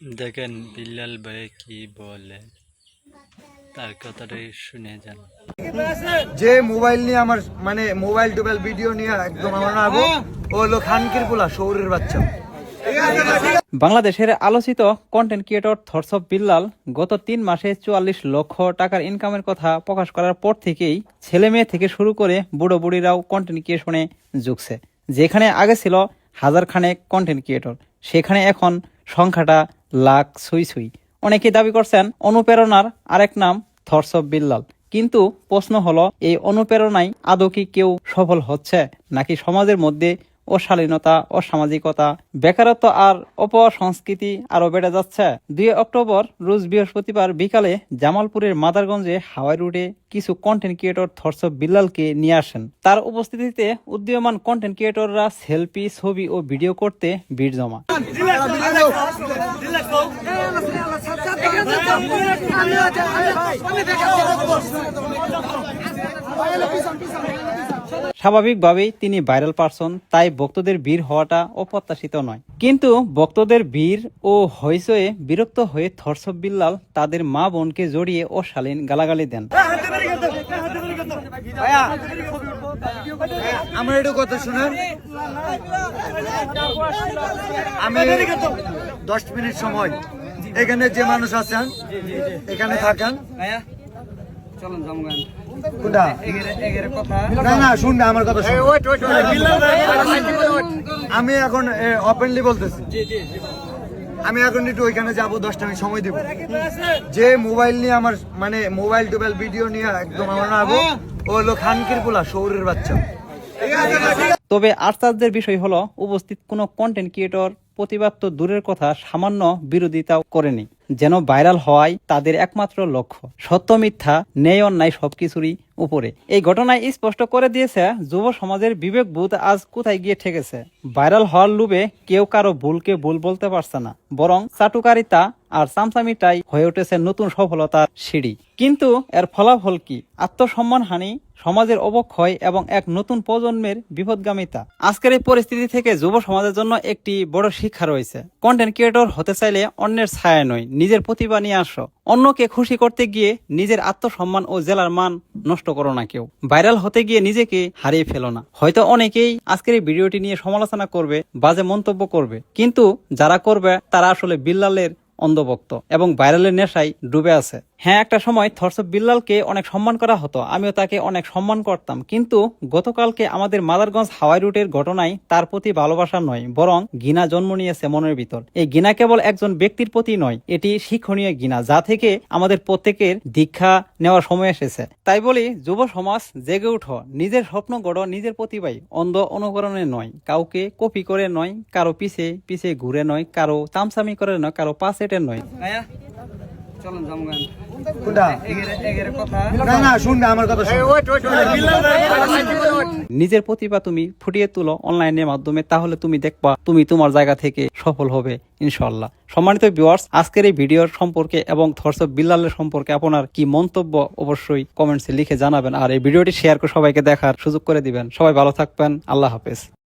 দেখেন বিল্লাল ভাই কি বলে? তার কথাটাই শুনে যান। যে মোবাইল নিয়ে আমার মানে মোবাইল টোবাইল ভিডিও নিয়ে একদম আমার নাগো ও হলো খানকির পোলা শৌরের বাচ্চা। বাংলাদেশের আলোচিত কন্টেন্ট ক্রিয়েটর থরসব বিল্লাল গত তিন মাসে চুয়াল্লিশ লক্ষ টাকার ইনকামের কথা প্রকাশ করার পর থেকেই ছেলে মেয়ে থেকে শুরু করে বুড়ো বুড়িরাও কন্টেন্ট ক্রিয়েশনে ঝুঁকছে। যেখানে আগে ছিল হাজার খানেক কন্টেন্ট ক্রিয়েটর সেখানে এখন সংখ্যাটা লাখ সুই সুই অনেকেই দাবি করছেন অনুপ্রেরণার আরেক নাম থরসব বিল্লাল। কিন্তু প্রশ্ন হলো, এই অনুপ্রেরণায় আদৌ কি কেউ সফল হচ্ছে? নাকি সমাজের মধ্যে অশালীনতা অসামাজিকতা বেকারত্ব আর অপসংস্কৃতি আরও বেড়ে যাচ্ছে দুই অক্টোবর রোজ বৃহস্পতিবার বিকালে জামালপুরের মাদারগঞ্জে হাওয়াই রুটে কিছু কন্টেন্ট ক্রিয়েটর থরসব বিল্লালকে নিয়ে আসেন তার উপস্থিতিতে উদীয়মান কন্টেন্ট ক্রিয়েটররা সেলফি ছবি ও ভিডিও করতে ভিড় জমা স্বাভাবিকভাবেই তিনি ভাইরাল পারসন তাই ভক্তদের ভিড় হওয়াটা অপ্রত্যাশিত নয়। কিন্তু ভক্তদের ভিড় ও হইচয়ে বিরক্ত হয়ে থরসব বিল্লাল তাদের মা বোনকে জড়িয়ে ও শালীন গালাগালি দেন। আমার একটু কথা শুনেন। আমি দশ মিনিট সময়। এখানে যে মানুষ আছেন এখানে থাকেন। কোনটা? না না শুন না আমার কথা শুন। আমি এখন ওপেনলি বলতেছি। আমি এখন একটু ওইখানে যাব দশটা মিনিট সময় দিব। যে মোবাইল নিয়ে আমার মানে মোবাইল টোবাইল ভিডিও নিয়ে একদম আমার নাগো ও হলো খানকির পোলা শৌরের বাচ্চা। তবে আশ্চর্যের বিষয় হলো উপস্থিত কোনো কন্টেন্ট ক্রিয়েটর প্রতিবাদ তো দূরের কথা সামান্য বিরোধিতাও করেনি। যেন ভাইরাল হওয়াই তাদের একমাত্র লক্ষ্য। সত্য মিথ্যা ন্যায় অন্যায় সবকিছুরই উপরে। এই ঘটনায় স্পষ্ট করে দিয়েছে, যুব সমাজের বিবেক বোধ আজ কোথায় গিয়ে ঠেকেছে। ভাইরাল হওয়ার লোভে কেউ কারও ভুলকে ভুল বলতে পারছে না, বরং চাটুকারিতা আর চামচামিটাই হয়ে উঠেছে নতুন সফলতার সিঁড়ি। কিন্তু এর ফলাফল কি? আত্মসম্মানহানি, সমাজের অবক্ষয় এবং এক নতুন প্রজন্মের বিপদগামিতা। আজকের এই পরিস্থিতি থেকে যুব সমাজের জন্য একটি বড় শিক্ষা রয়েছে। কন্টেন্ট ক্রিয়েটর হতে চাইলে অন্যের ছায়া নয়, নিজের প্রতিভা নিয়ে আসো। অন্যকে খুশি করতে গিয়ে নিজের আত্মসম্মান ও জেলার মান নষ্ট করো না কেউ। ভাইরাল হতে গিয়ে নিজেকে হারিয়ে ফেলো না। হয়তো অনেকেই আজকের এই ভিডিওটি নিয়ে সমালোচনা করবে, বাজে মন্তব্য করবে। কিন্তু যারা করবে, তারা আসলে বিল্লালের অন্ধভক্ত এবং ভাইরালের নেশায় ডুবে আছে। হ্যাঁ একটা সময় থরসব বিল্লালকে অনেক সম্মান করা হতো, আমিও তাকে অনেক সম্মান করতাম। কিন্তু গতকালকে আমাদের মাদারগঞ্জ হাওয়াই রুটের ঘটনায় তার প্রতি ভালোবাসা নয়, বরং গিনা জন্ম নিয়েছে মনের ভিতর। এই গিনা কেবল একজন ব্যক্তির প্রতি নয়, এটি শিক্ষণীয় গিনা যা থেকে আমাদের প্রত্যেকের দীক্ষা নেওয়ার সময় এসেছে। তাই বলি, যুব সমাজ জেগে উঠো, নিজের স্বপ্ন গড়ো, নিজের প্রতিভাই, অন্ধ অনুকরণে নয়, কাউকে কপি করে নয়, কারও পিছে পিছে ঘুরে নয়, কারও চামচামি করে নয়, কারও পাশেটের নয়। নিজের প্রতিভা তুমি ফুটিয়ে তুলো অনলাইনের মাধ্যমে তাহলে তুমি দেখবা তুমি তোমার জায়গা থেকে সফল হবে ইনশাল্লাহ সম্মানিত ভিউয়ার্স আজকের এই ভিডিওর সম্পর্কে এবং থরসব বিল্লালের সম্পর্কে আপনার কি মন্তব্য অবশ্যই কমেন্টসে লিখে জানাবেন আর এই ভিডিওটি শেয়ার করে সবাইকে দেখার সুযোগ করে দিবেন। সবাই ভালো থাকবেন আল্লাহ হাফেজ।